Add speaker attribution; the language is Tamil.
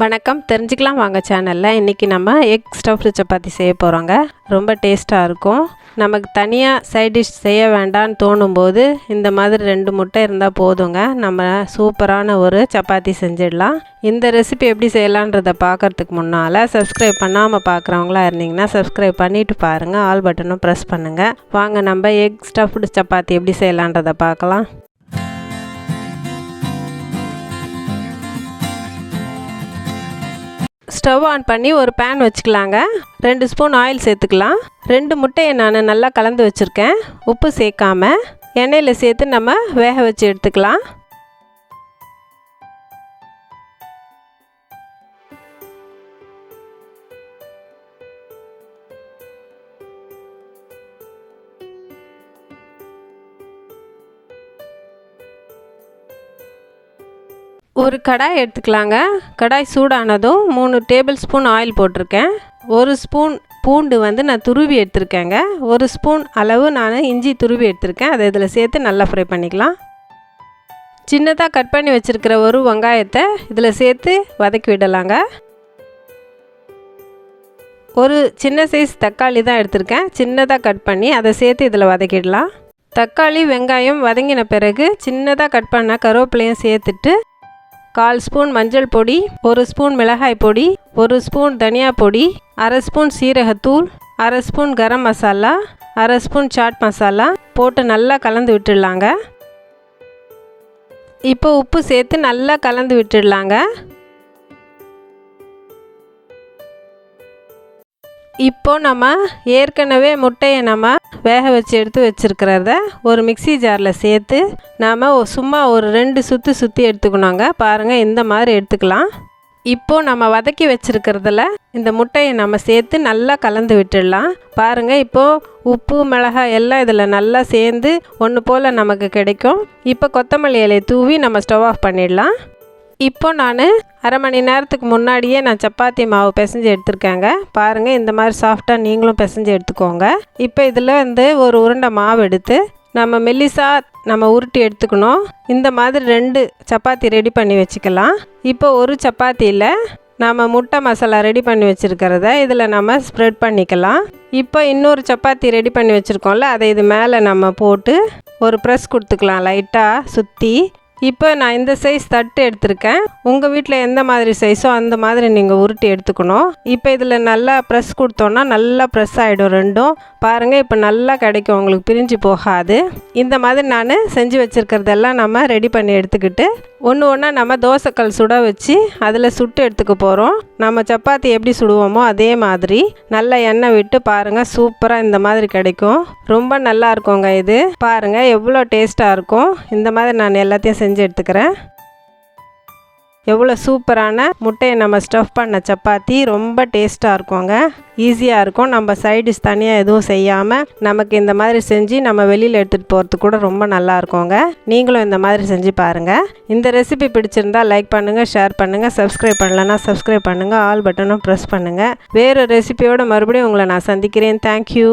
Speaker 1: வணக்கம். தெரிஞ்சுக்கலாம் வாங்க சேனலில் இன்றைக்கி நம்ம எக் ஸ்டஃப்டு சப்பாத்தி செய்ய போகிறோங்க ரொம்ப டேஸ்ட்டாக இருக்கும். நமக்கு தனியாக சைட் டிஷ் செய்ய வேண்டாம்னு தோணும்போது இந்த மாதிரி ரெண்டு முட்டை இருந்தால் போதுங்க. நம்ம சூப்பரான ஒரு சப்பாத்தி செஞ்சிடலாம். இந்த ரெசிபி எப்படி செய்யலான்றதை பார்க்குறதுக்கு முன்னால் சப்ஸ்கிரைப் பண்ணாமல் பார்க்குறவங்களா இருந்தீங்கன்னா சப்ஸ்கிரைப் பண்ணிவிட்டு பாருங்கள் ஆல் பட்டனும் ப்ரெஸ் பண்ணுங்கள் வாங்க நம்ம எக் ஸ்டஃப்டு சப்பாத்தி எப்படி செய்யலான்றதை பார்க்கலாம் ஸ்டவ் ஆன் பண்ணி ஒரு பேன் வச்சுக்கலாங்க. ரெண்டு ஸ்பூன் ஆயில் சேர்த்துக்கலாம். ரெண்டு முட்டையை நான் நல்லா கலந்து வச்சுருக்கேன். உப்பு சேர்க்காம எண்ணெயில் சேர்த்து நம்ம வேக வச்சு எடுத்துக்கலாம். ஒரு கடாய் எடுத்துக்கலாங்க. கடாய் சூடானதும் மூணு டேபிள் ஸ்பூன் ஆயில் போட்டிருக்கேன். ஒரு ஸ்பூன் பூண்டு வந்து நான் துருவி எடுத்திருக்கேங்க. ஒரு ஸ்பூன் அளவு நான் இஞ்சி துருவி எடுத்திருக்கேன். அதை இதில் சேர்த்து நல்லா ஃப்ரை பண்ணிக்கலாம். சின்னதாக கட் பண்ணி வச்சுருக்கிற ஒரு வெங்காயத்தை இதில் சேர்த்து வதக்கி விடலாங்க. ஒரு சின்ன சைஸ் தக்காளி தான் எடுத்திருக்கேன். சின்னதாக கட் பண்ணி அதை சேர்த்து இதில் வதக்கிடலாம். தக்காளி வெங்காயம் வதங்கின பிறகு சின்னதாக கட் பண்ண கருவேப்பிலையும் சேர்த்துட்டு கால் ஸ்பூன் மஞ்சள் பொடி ஒரு ஸ்பூன் மிளகாய் பொடி ஒரு ஸ்பூன் தனியா பொடி அரை ஸ்பூன் சீரகத்தூள் அரை ஸ்பூன் கரம் மசாலா அரை ஸ்பூன் சாட் மசாலா போட்டு நல்லா கலந்து விட்டுடலாங்க. இப்போ உப்பு சேர்த்து நல்லா கலந்து விட்டுடலாங்க. இப்போ நம்ம ஏற்கனவே முட்டையை நம்ம வேக வச்சு எடுத்து வச்சுருக்கிறத ஒரு மிக்சி ஜாரில் சேர்த்து நாம் சும்மா ஒரு ரெண்டு சுற்றி சுற்றி எடுத்துக்கணுங்க. பாருங்கள் இந்த மாதிரி எடுத்துக்கலாம். இப்போது நம்ம வதக்கி வச்சுருக்கிறதுல இந்த முட்டையை நம்ம சேர்த்து நல்லா கலந்து விட்டுடலாம். பாருங்கள் இப்போது உப்பு மிளகாய் எல்லாம் இதில் நல்லா சேர்ந்து ஒன்று போல் நமக்கு கிடைக்கும். இப்போ கொத்தமல்லி இலையை தூவி நம்ம ஸ்டவ் ஆஃப் பண்ணிடலாம். இப்போ நான் அரை மணி நேரத்துக்கு முன்னாடியே நான் சப்பாத்தி மாவு பிசைஞ்சு எடுத்திருக்கேங்க. பாருங்கள் இந்த மாதிரி சாஃப்டாக நீங்களும் பிசைஞ்சு எடுத்துக்கோங்க. இப்போ இதில் வந்து ஒரு உருண்டை மாவு எடுத்து நம்ம மெல்லிசாக நம்ம உருட்டி எடுத்துக்கணும். இந்த மாதிரி ரெண்டு சப்பாத்தி ரெடி பண்ணி வச்சுக்கலாம். இப்போ ஒரு சப்பாத்தியில் நாம் முட்டை மசாலா ரெடி பண்ணி வச்சுருக்கிறத இதில் நம்ம ஸ்ப்ரெட் பண்ணிக்கலாம். இப்போ இன்னொரு சப்பாத்தி ரெடி பண்ணி வச்சுருக்கோம்ல அதை இது மேலே நம்ம போட்டு ஒரு ப்ரெஸ் கொடுத்துக்கலாம் லைட்டாக சுற்றி இப்போ நான் இந்த சைஸ் தட்டு எடுத்திருக்கேன். உங்கள் வீட்டில் எந்த மாதிரி சைஸோ அந்த மாதிரி நீங்கள் உருட்டி எடுத்துக்கணும். இப்போ இதில் நல்லா ப்ரெஸ் கொடுத்தோன்னா நல்லா ப்ரெஸ் ஆகிடும் ரெண்டும். பாருங்கள் இப்போ நல்லா கிடைக்கும். உங்களுக்கு பிரிஞ்சு போகாது. இந்த மாதிரி நான் செஞ்சு வச்சுருக்கிறதெல்லாம் நம்ம ரெடி பண்ணி எடுத்துக்கிட்டு ஒன்று ஒன்றா நம்ம தோசைக்கல் சுட வச்சு அதில் சுட்டு எடுத்துக்க போகிறோம் நம்ம சப்பாத்தி எப்படி சுடுவோமோ அதே மாதிரி. நல்லா எண்ணெய் விட்டு பாருங்கள் சூப்பராக இந்த மாதிரி கிடைக்கும். ரொம்ப நல்லா இருக்குங்க இது. பாருங்கள் எவ்வளோ டேஸ்ட்டாக இருக்கும். இந்த மாதிரி நான் எல்லாத்தையும் செஞ்சு எடுத்துக்கிறேன். எவ்வளோ சூப்பரான முட்டையை நம்ம ஸ்டஃப் பண்ண சப்பாத்தி ரொம்ப டேஸ்ட்டாக இருக்குங்க. ஈஸியாக இருக்கும். நம்ம சைடிஷ் தனியாக எதுவும் செய்யாமல் நமக்கு இந்த மாதிரி செஞ்சு நம்ம வெளியில் எடுத்துகிட்டு போகிறதுக்கு கூட ரொம்ப நல்லா இருக்குங்க. நீங்களும் இந்த மாதிரி செஞ்சு பாருங்கள் இந்த ரெசிபி பிடிச்சிருந்தா லைக் பண்ணுங்கள் ஷேர் பண்ணுங்கள் சப்ஸ்கிரைப் பண்ணலன்னா சப்ஸ்கிரைப் பண்ணுங்கள் ஆல் பட்டனும் ப்ரெஸ் பண்ணுங்கள் வேறு ரெசிபியோட மறுபடியும் உங்களை நான் சந்திக்கிறேன். தேங்க்யூ